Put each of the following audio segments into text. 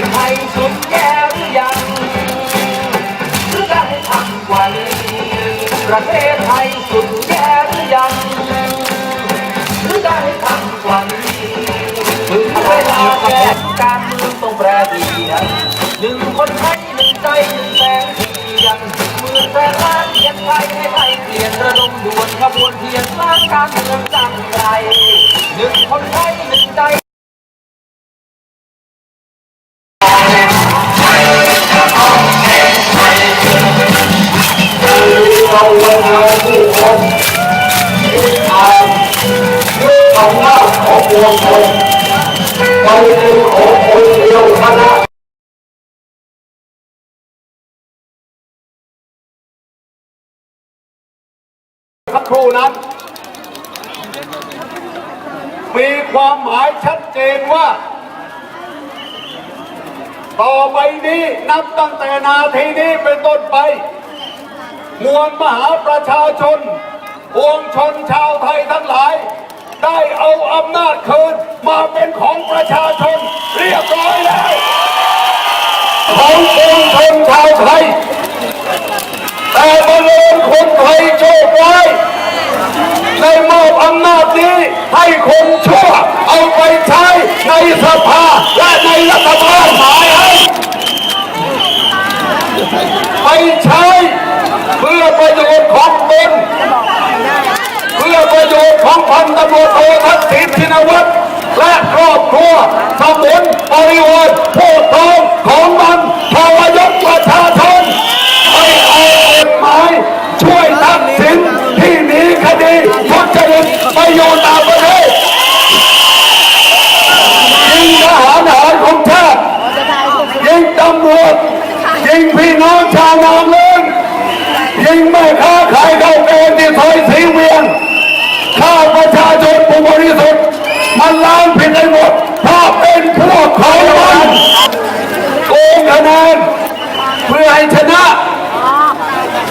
กินให้สุดแย่หรือยังหรือได้ทำกว่านี้ประเทศไทยสุดแย่หรือยังหรือได้ทำกว่านี้ถึงเวลาแก้การเมืองต้องแปรเปลี่ยนหนึ่งคนไทยหนึ่งใจหนึ่งแสงเทียนหมื่นแสนล้านเทียนไทยให้ไทยเปลี่ยนระดมดวนขบวนเทียนสร้างการเมืองจังใจหนึ่งคนไทยหนึ่ง ครู่นั้น มีความหมายชัดเจนว่า ต่อไปนี้นับตั้งแต่นาทีนี้เป็นต้นไป มวลมหาประชาชนปวงชนชาวไทยทั้งหลาย ได้เอาอำนาจคืนมาเป็นของประชาชนเรียบร้อยแล้วของปวงชนชาวไทยแต่บังเอิญ คนไทยโชคร้ายได้มอบอำนาจนี้ให้คนชั่ว เอาไปใช้ในสภาและในรัฐบาลหายให้ไปใช้เพื่อประโยชน์ของตนเพื่อประโยชน์ของพันตำรวจโททักษิณชินวัตรและครอบครัวสมุนบริวารผู้ทองของมันทรยศประชาชนให้เอากฎหมาย อยู่ต่างประเทศยิงทหารหารของชาติยิงตำรวจยิงพี่น้องชาวนาเลินยิงแม่ค้าขายข้าแกงที่ซอยสีเวียงข้าประชาชนผู้บริสุทธิ์มันล้างผิดไปหมดเพราเป็นพวกเขามันโกงคะแนนเพื่อให้ชนะ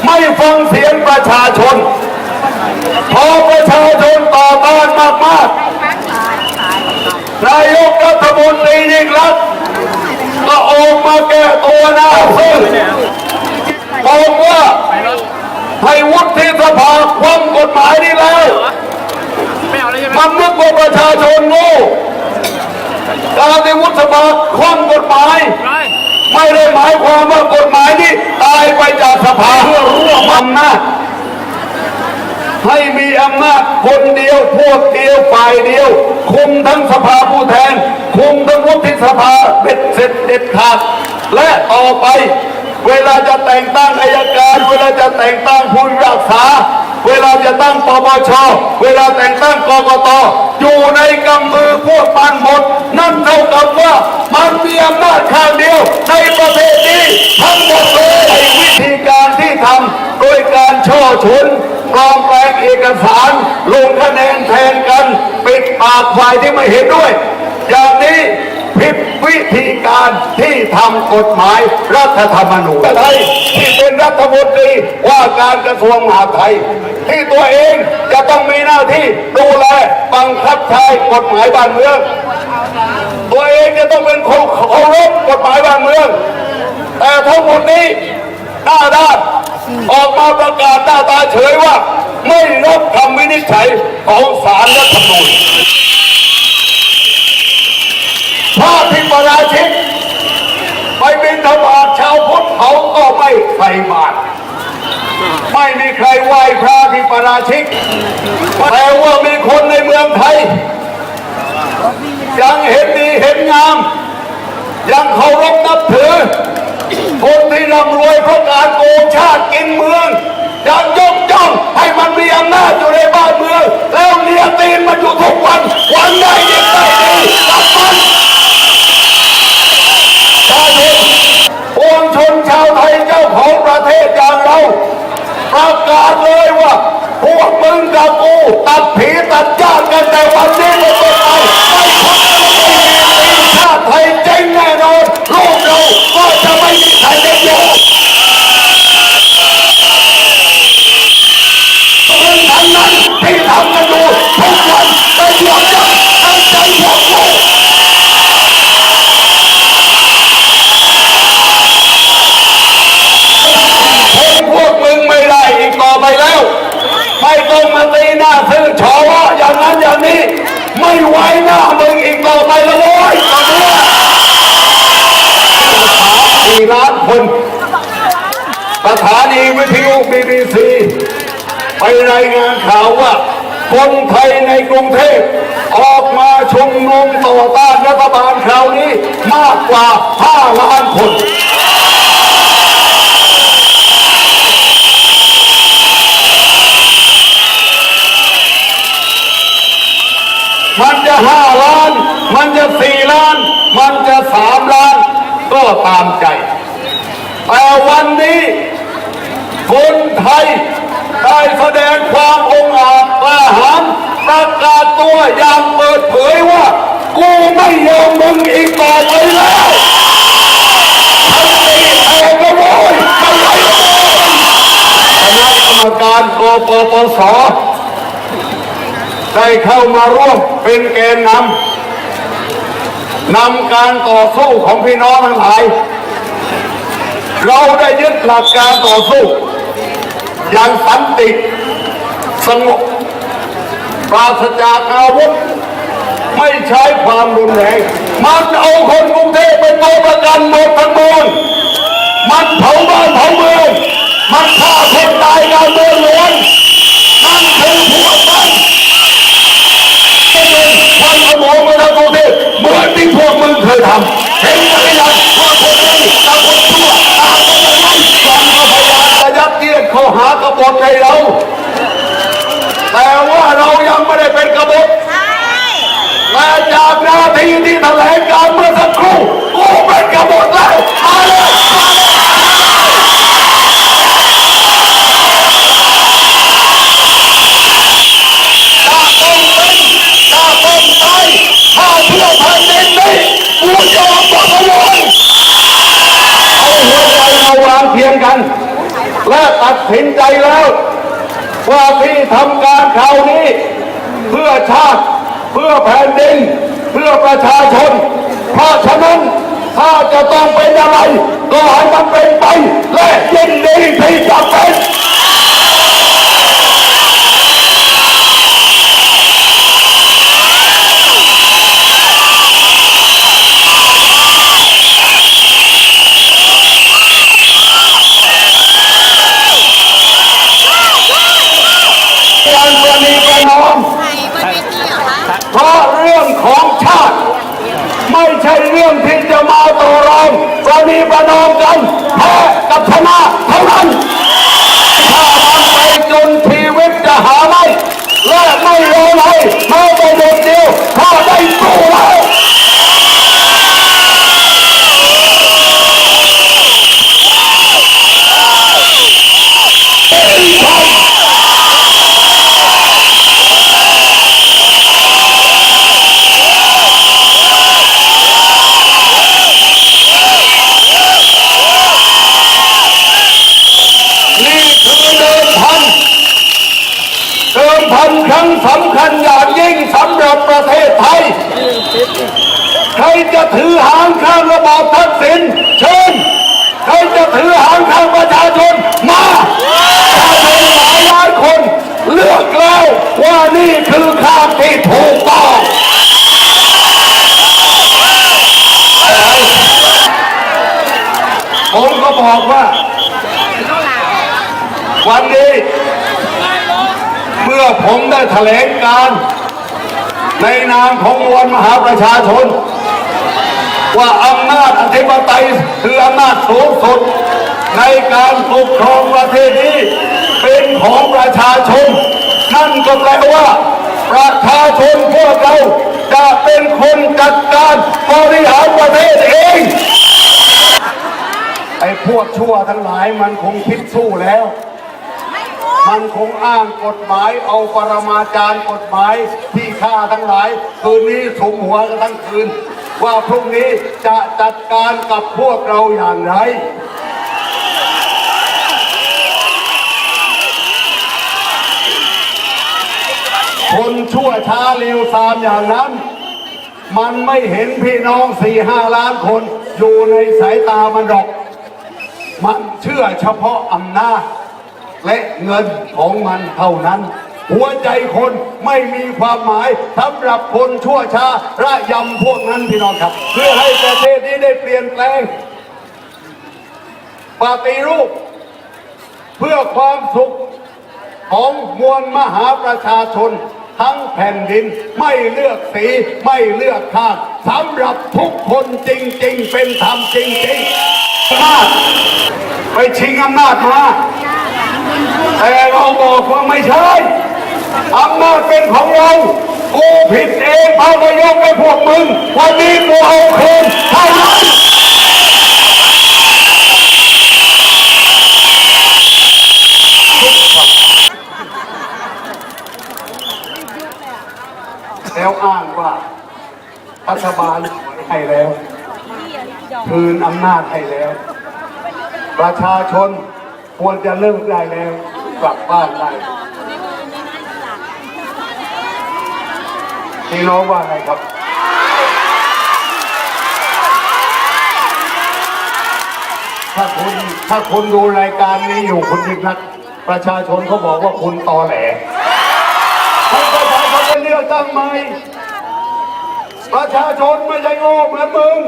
ไม่ฟังเสียงประชาชนพอประชาชนต่อต้านมากๆ นายกรัฐมนตรียิ่งรักก็ออกมาแก้ตัวนาซึ่งบอกว่าให้วุฒิสภาคว่ำกฎหมายนี้แล้วมันนึกว่าประชาชนโง่การที่วุฒิสภาคว่ำกฎหมาย ไม่ได้หมายความว่ากฎหมายนี้ตายไปจากสภาเพื่อร่วมอำนาจ ให้มีอำนาจ คนเดียวพวกเดียวฝ่ายเดียว คุมทั้งสภาผู้แทน คุมทั้งวุฒิสภาเป็ดเสร็จเด็ดขาดและต่อไป เวลาจะแต่งตั้งอายการ เวลาจะแต่งตั้งผู้รักษา เวลาจะตั้งปปชเวลาแต่งตั้งกกตอยู่ในกำมือพวกปันหมดนั่นเท่ากับว่ามันมีอำนาจข้างเดียวในประเทศนี้ทั้งหมดเลยไอ้วิธีการที่ทำโดยการช่อชุนปลอมแปลงเอกสาร ลงคะแนนแทนกัน ปิดปากฝ่ายที่ไม่ เห็นด้วย อย่างนี้ผิดวิธีการที่ทำกฎหมายรัฐธรรมนูญไทยที่เป็นรัฐมนตรีว่าการกระทรวงมหาดไทย ที่ตัวเองจะต้องมีหน้าที่ดูแลบังคับใช้กฎหมายบ้านเมือง ตัวเองจะต้องเป็นคนเคารพกฎหมายบ้านเมือง แต่ทั้งหมดนี้หน้าด้านออกมาประกาศหน้าตาเฉยว่า ไม่รับคำวินิจฉัยของศาลรัฐธรรมนูญ พระที่ปราชิกไปบินธบาตชาวพุทธเขาก็ไม่ใส่บาตไม่มีใครไหว้พระที่ปราชิกแต่ว่ามีคนในเมืองไทย ยังเห็นดีเห็นงาม ยังเคารพนับถือ คนที่ร่ำรวยเพราะการโกงชาติกินเมืองยังยกย่องให้มันมีอำนาจอยู่ในบ้านเมือง แล้วเลียตีนมันอยู่ทุกวัน วันใดยิ่งได้ดีกับมันชาวชนปวงชนชาวไทยเจ้าของประเทศอย่างเรา ประกาศเลยว่า พวกมึงกับกูตัดผีตัดญาติกันแต่วันนี้เป็นต้นไปไม่ทำอะไรไม่มีชาติไทยเจ๊งแน่นอนโลกเราก็จะไม่มีใครได้อยู่มึงทั้งนั้นที่ทำกันอยู่ทุกวันเป็นหวังจะตั้งใจพวกกูทนพวกมึงไม่ได้อีกต่อไปแล้ว น่าซื้อชอวะอย่างนั้นอย่างนี้ ไม่ไว้หน้ามึงอีกต่อไปแล้วโว้ยตอนนี้สี่ล้านคน สถานีวิทยุบีบีซีไปรายงานข่าวว่าคนไทยในกรุงเทพออกมาชุมนุมต่อต้านรัฐบาลคราวนี้มากกว่า 5 ล้านคน มันจะห้าล้าน มันจะสี่ล้าน มันจะสามล้าน ก็ตามใจ แต่วันนี้ คนไทยได้แสดงความองอาจกล้าหาญประกาศตัวอย่างเปิดเผยว่า กูไม่ยอมมึงอีกต่อไปแล้วทั้งตีแทงก็โวยไม่ไหวแล้วคณะกรรมการกปปสได้เข้ามาร่วมเป็นแกนนำนำการต่อสู้ของพี่น้องทั้งหลาย เราได้ยึดหลักการต่อสู้ อย่างสันติสงบปราศจากอาวุธ ไม่ใช้ความรุนแรง มันเอาคนกรุงเทพเป็นตัวประกันหมดทั้งมวลมันเผาบ้านเผาเมืองมันฆ่าคนตายการเมืองหลวงนั่นคือพวกมันวันขโมยมาแล้วกรุงเทพเหมือนที่พวกมึงเคยทำ ในเรา แต่ว่าเรายังไม่ได้เป็นกบฏแต่จากหน้าที่ที่แถลงการเมื่อสักครู่กูเป็นกบฏแล้วมาเลยถ้าต้องเป็นถ้าต้องตายถ้าเพื่อแผ่นดินนี้กูยอมบอกเอาไว้เอาหัวใจมาวางเทียงกัน และตัดสินใจแล้ว ว่า ที่ทำการคราวนี้ เพื่อชาติ เพื่อแผ่นดิน เพื่อประชาชน เพราะฉะนั้นถ้าจะต้องเป็นอะไรก็ให้มันเป็นไป และยินดีที่จะเป็น การประนีประนอมเพราะเรื่องของชาติ ไม่ใช่เรื่องที่จะมาต่อรองประนีประนอมกันแพ้กับชนะเท่านั้น ถ้ามันไปจนชีวิตจะหาไม่และไม่รอเลยแม้แต่เด็กเดียวถ้าได้สู้แล้ว นี่คือเดิมพัน เดิมพันครั้งสำคัญอย่างยิ่งสำหรับประเทศไทย ใครจะถือหางข้างระบอบทักษิณเชิญ ใครจะถือหางข้างประชาชนมาประชาชนหลายล้านคน เลือกแล้วว่านี่คือข้างที่ถูกต้องผมก็บอกว่า วันนี้ มื่อผมได้แถลงการในนามของมวลมหาประชาชน ว่าอำนาจอธิปไตยคืออำนาจสูงสุดในการปกครองประเทศนี้เป็นของประชาชน นั่นก็แปลว่า ประชาชนพวกเราจะเป็นคนจัดการบริหารประเทศเองไอ้พวกชั่วทั้งหลายมันคงคิดสู้แล้ว มันคงอ้างกฎหมายเอาปรมาจารย์กฎหมายที่ฆ่าทั้งหลาย คืนนี้สมหัวกันทั้งคืน ว่าพรุ่งนี้จะจัดการกับพวกเราอย่างไรคนชั่วช้าเร็วซามอย่างนั้น มันไม่เห็นพี่น้องสี่ห้าล้านคน อยู่ในสายตามันหรอก มันเชื่อเฉพาะอำนาจ และเงินของมันเท่านั้น หัวใจคนไม่มีความหมายสำหรับคนชั่วชาระยำพวกนั้นพี่น้องครับ เพื่อให้ประเทศนี้ได้เปลี่ยนแปลงปฏิรูป เพื่อความสุขของมวลมหาประชาชน ทั้งแผ่นดินไม่เลือกสีไม่เลือกชาติสำหรับทุกคนจริง ๆ เป็นธรรมจริงๆอำนาจไปชิงอำนาจมา แต่เราบอกว่าไม่ใช่อำนาจเป็นของเรา กูผิดเองเอาไปยกให้พวกมึง วันนี้กูเอาคืนเท่านั้นแล้วอ้างว่ารัฐบาลให้แล้ว คืนอำนาจให้แล้ว ประชาชน ควรจะเลิกได้แล้ว กลับบ้านได้พี่น้องว่าไงครับ ถ้าคุณถ้าคุณดูรายการนี้อยู่คุณพิพัฒประชาชนเขาบอกว่าคุณตอแหลคุณประชาชนจะเลือกตั้งไหมประชาชนไม่ใช่โง่เหมือนมึง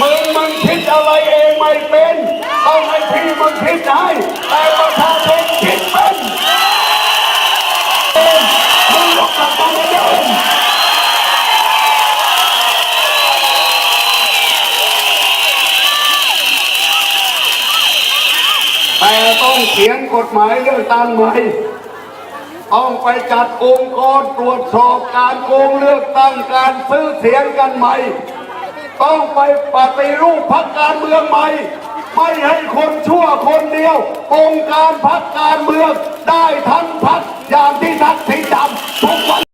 มึงมันคิดอะไรเอง ไม่เป็นต้องให้พี่มึงคิดได้แต่ประชาชนคิดเป็นเป็นมึงลุกกลับมาเดิมแต่ต้องเขียนกฎหมายเลือกตั้งใหม่ต้องไปจัดองค์กรตรวจสอบการโกงเลือกตั้งการซื้อเสียงกันใหม่ ต้องไปปฏิรูปพักการเมืองใหม่ ไม่ให้คนชั่วคนเดียว องค์การพักการเมืองได้ทั้งพักอย่างที่ทักษิณทำทุกวัน